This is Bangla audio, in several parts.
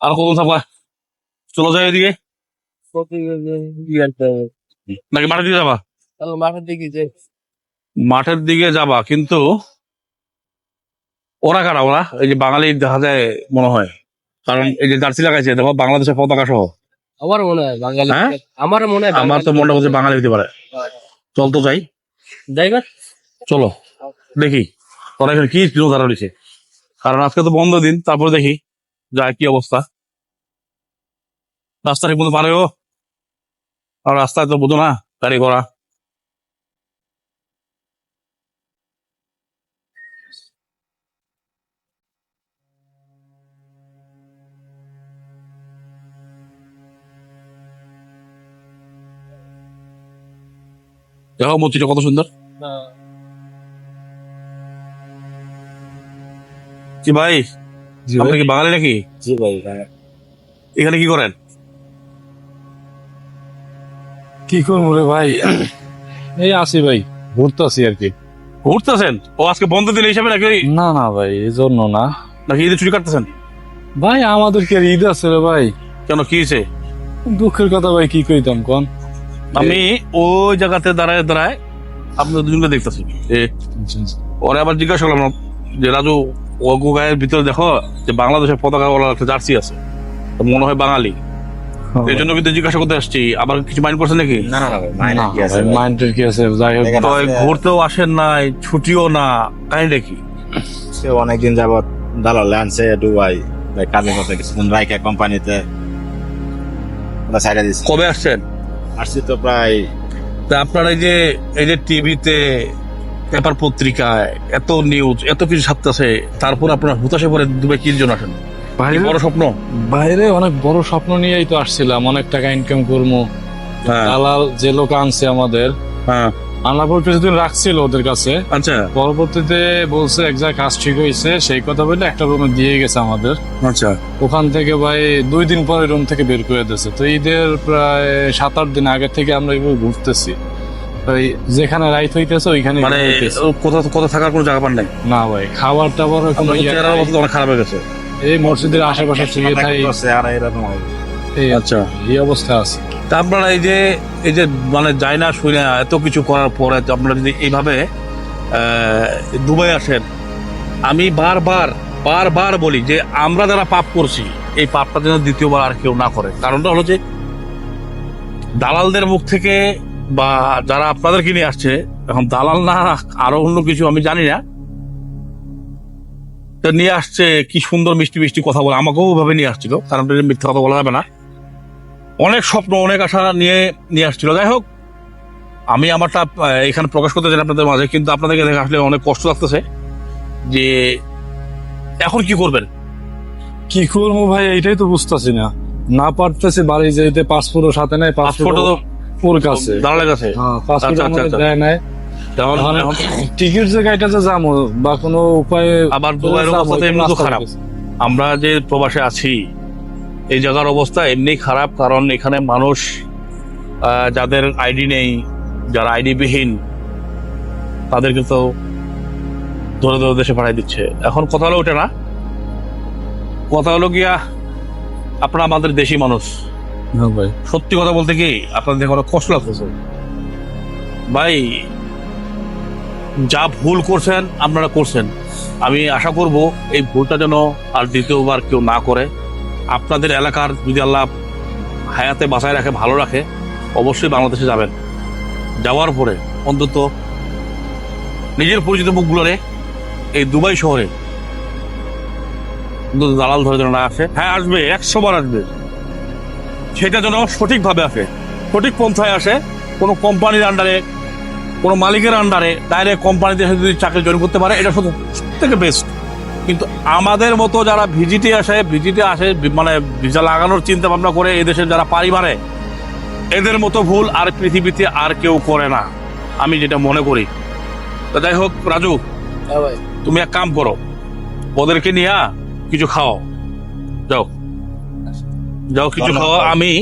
আর কত থাকবা? চলো যাই এদিকে। নাকি মাঠের দিকে যাবা? মাঠের দিকে যে মাঠের দিকে যাবা কিন্তু ওরা কারা ওরা? এই যে বাঙালি দেখা যায় মনে হয়। কারণ এই যে জার্সি লাগাইছে দেখো বাংলাদেশের পতাকা সহ। আমার মনে হয় বাঙালি। হ্যাঁ? আমার মনে হয় আমার তো মনে হচ্ছে বাঙালি হতে পারে। চল তো যাই। দেখবেন চলো। দেখি। তোরা এখানে কি কিলো ধারা রয়েছে কারণ আজকে তো বন্ধ দিন, তারপরে দেখি যায় কি অবস্থা। রাস্তা ঠিক মতো ও আর রাস্তায় তো বোঝো না, গাড়ি ঘোড়া। দেখো মূর্তিটা কত সুন্দর। কি ভাই। আপনি কি বাঙালি নাকি? জি ভাই এখানে কি করেন? কি করব রে ভাই? এই আসি ভাই ঘুরতে আসি আর কি। ঘুরতেছেন? ও আজকে বন্ধ দিন হিসাবে নাকি না না ভাই এই জন্য না। নাকি ঈদের ছুটি কাটতেছেন? ভাই আমাদের কি আর ঈদ আছে রে ভাই। কেন কি হয়েছে? দুঃখের কথা ভাই কি কইতাম কোন? আমি ওই জায়গাতে দাঁড়ায় দাঁড়ায় আপনাদের দুজনকে দেখতেছি। এ, ওরে আবার জিজ্ঞাসা করলাম যে রাজু ওগো গায়ের ভিতরে দেখো যে বাংলাদেশের পতাকা ওলা একটা জার্সি আছে। তো মনে হয় বাঙালি। এই জন্য কিন্তু জিজ্ঞাসা করতে আসছি আবার কিছু মাইন্ড করছে নাকি? না না? মাইন্ডের কি আছে যাই হোক। তো ঘুরতেও আসেন নাই ছুটিও না কাহিনী কি? সে অনেকদিন যাবত দালালে আনছে দুবাই ভাই কাজের কথা কিছুদিন রাইকা কোম্পানিতে সাইডে দিচ্ছে কবে আসছেন? আসছি তো প্রায় তা আপনার এই যে এই যে টিভিতে পেপার পত্রিকায় এত নিউজ এত কিছু ছাপতেছে তারপর আপনার হুতাশে পরে দুবে কি জন্য আসেন বাইরে বড় স্বপ্ন? বাইরে অনেক বড় স্বপ্ন নিয়েই তো আসছিলাম অনেক টাকা ইনকাম করব হ্যাঁ। দালাল যে লোক আনছে আমাদের হ্যাঁ। আনার পর কিছুদিন রাখছিল ওদের কাছে। আচ্ছা। পরবর্তীতে বলছে এক জায়গায় কাজ ঠিক হয়েছে সেই কথা বলে একটা রুমে দিয়ে গেছে আমাদের। আচ্ছা। ওখান থেকে ভাই দুই দিন পরে রুম থেকে বের করে দিয়েছে। তো ঈদের প্রায় সাত আট দিন আগে থেকে আমরা এগুলো ঘুরতেছি। ওই যেখানে রাইত হইতেছে ওইখানে মানে কোথাও কোথাও থাকার কোনো জায়গা পান নাই? না ভাই খাবার টাবার কোনো নাই। অবস্থা অনেক খারাপ হয়ে গেছে। এই মসজিদের আশেপাশে থেকে। আর এরকম এই আচ্ছা। এই অবস্থা আছে। তা আপনারা এই যে এই যে মানে যায় না শুনে না, এত কিছু করার পরে আপনারা যদি এইভাবে আহ, দুবাই আসেন আমি বারবার বারবার বলি যে আমরা যারা পাপ করছি এই পাপটা যেন দ্বিতীয়বার আর কেউ না করে। কারণটা হলো যে দালালদের মুখ থেকে বা যারা আপনাদেরকে নিয়ে আসছে এখন দালাল না আরও অন্য কিছু আমি জানি না। তো নিয়ে আসছে কি সুন্দর মিষ্টি মিষ্টি কথা বলে আমাকেও ওভাবে নিয়ে আসছিল কারণ মিথ্যা কথা বলা যাবে না। অনেক স্বপ্ন অনেক আশা নিয়ে নিয়ে আসছিল। যাই হোক আমি আমারটা এখানে প্রকাশ করতে চাই আপনাদের মাঝে কিন্তু আপনাদেরকে দেখে আসলে অনেক কষ্ট লাগতেছে যে এখন কি করবেন? কি করব ভাই এটাই তো বুঝতেছি না। না পারতেছি বাড়ি যেতে পাসপোর্টও সাথে নাই পাসপোর্ট পাসপোর্ট ওর কাছে। দাঁড়ালে গেছে হ্যাঁ আচ্ছা, আমাদের আচ্ছা। দেয় নাই। টিকিট যে গাইটাতে যাব বা কোনো উপায়ে আবার দুবাইয়ের অবস্থা তো এমনি তো খারাপ। আমরা যে প্রবাসে আছি এই জায়গার অবস্থা এমনি খারাপ কারণ এখানে মানুষ যাদের আইডি নেই যারা আইডি বিহীন তাদেরকে তো ধরে ধরে দেশে পাঠাই দিচ্ছে। এখন কথা হলো ওটা না। কথা হলো গিয়া আপনারা আমাদের দেশি মানুষ। ভাই। সত্যি কথা বলতে কি, আপনাদের অনেক কষ্ট লাগতেছে। ভাই, যা ভুল করছেন, আপনারা করছেন। আমি আশা করব এই ভুলটা যেন আর দ্বিতীয়বার কেউ না করে। আপনাদের এলাকার যদি আল্লাহ হায়াতে বাঁচায় রাখে, ভালো রাখে, অবশ্যই বাংলাদেশে যাবেন। যাওয়ার পরে অন্তত নিজের পরিচিত মুখগুলোরে এই দুবাই শহরে। দালাল ধরে যেন না আসে। হ্যাঁ আসবে, একশো বার আসবে। সেটা যেন সঠিকভাবে আসে। সঠিক পন্থায় আসে কোনো কোম্পানির আন্ডারে কোনো মালিকের আন্ডারে ডাইরেক্ট কোম্পানিতে এসে যদি চাকরি জয়েন করতে পারে এটা শুধু থেকে বেস্ট কিন্তু আমাদের মতো যারা ভিজিটে আসে ভিজিটে আসে মানে ভিসা লাগানোর চিন্তা ভাবনা করে এদেশের যারা পারি মারে এদের মতো ভুল আর পৃথিবীতে আর কেউ করে না আমি যেটা মনে করি। তো যাই হোক রাজু হ্যাঁ তুমি এক কাম করো ওদেরকে নিয়ে কিছু খাও। যাও। যাও কিছু ধন্যবাদ। খাও। আমি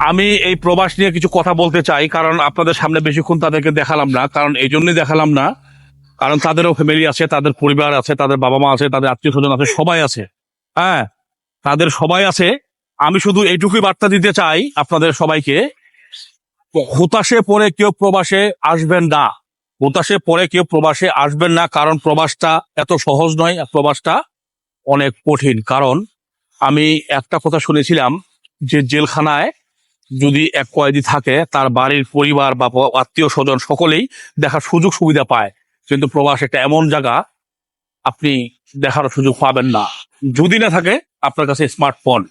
আমি এই প্রবাস নিয়ে কিছু কথা বলতে চাই কারণ আপনাদের সামনে বেশিক্ষণ তাদেরকে দেখালাম না কারণ এই জন্যই দেখালাম না। কারণ তাদেরও ফ্যামিলি আছে তাদের পরিবার আছে তাদের বাবা মা আছে তাদের আত্মীয় স্বজন আছে সবাই আছে। হ্যাঁ তাদের সবাই আছে। আমি শুধু এইটুকুই বার্তা দিতে চাই আপনাদের সবাইকে হতাশে পরে কেউ প্রবাসে আসবেন না। হতাশে পরে কেউ প্রবাসে আসবেন না কারণ প্রবাসটা এত সহজ নয় প্রবাসটা অনেক কঠিন। কারণ আমি একটা কথা শুনেছিলাম যে জেলখানায় যদি এক কয়েদি থাকে, তার বাড়ির পরিবার বা আত্মীয় স্বজন সকলেই দেখার সুযোগ সুবিধা পায়। কিন্তু প্রবাস একটা এমন জায়গা, আপনি দেখার সুযোগ পাবেন না। যদি না থাকে, আপনার কাছে স্মার্টফোন।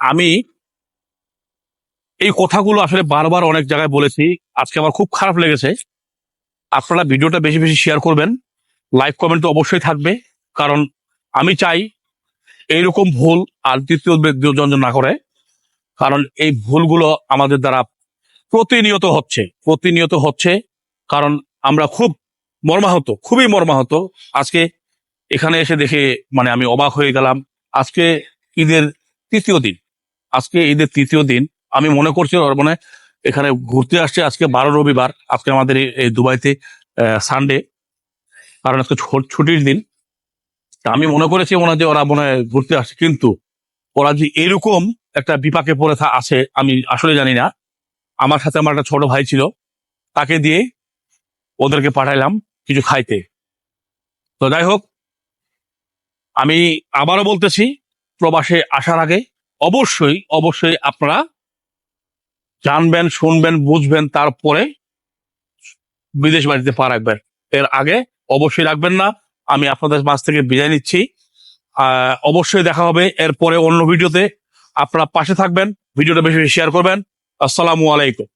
আমি এই কথাগুলো আসলে বারবার অনেক জায়গায় বলেছি। আজকে আমার খুব খারাপ লেগেছে। আপনারা ভিডিওটা বেশি বেশি শেয়ার করবেন। লাইক কমেন্ট তো অবশ্যই থাকবে। কারণ আমি চাই এইরকম ভুল আর দ্বিতীয় ব্যক্তিজন না করে, কারণ এই ভুলগুলো আমাদের দ্বারা প্রতিনিয়ত হচ্ছে প্রতিনিয়ত হচ্ছে, কারণ আমরা খুব মর্মাহত, খুবই মর্মাহত। আজকে এখানে এসে দেখে মানে আমি অবাক হয়ে গেলাম। আজকে ঈদের তৃতীয় দিন। আজকে ঈদের তৃতীয় দিন। আমি মনে করছি মানে এখানে ঘুরতে আসছে আজকে বারো রবিবার। আজকে আমাদের এই- দুবাইতে সানডে কারণ আজকে ছুটির দিন। আমি মনে করেছি হয় যে ওরা মনে হয় ঘুরতে আসছে, কিন্তু ওরা যে এরকম একটা বিপাকে পড়ে আছে, আমি আসলে জানি না। আমার সাথে আমার একটা ছোট ভাই ছিল, তাকে দিয়ে ওদেরকে পাঠাইলাম কিছু খাইতে। তো যাই হোক, আমি আবারও বলতেছি, প্রবাসে আসার আগে অবশ্যই অবশ্যই আপনারা জানবেন, শুনবেন, বুঝবেন, তারপরে বিদেশ বাড়িতে পা রাখবেন। এর আগে অবশ্যই রাখবেন না আমি আপনাদের মাঝ থেকে বিদায় নিচ্ছি। অবশ্যই দেখা হবে এরপরে অন্য ভিডিওতে। আপনারা পাশে থাকবেন, ভিডিওটা বেশি শেয়ার করবেন। আসসালামু আলাইকুম।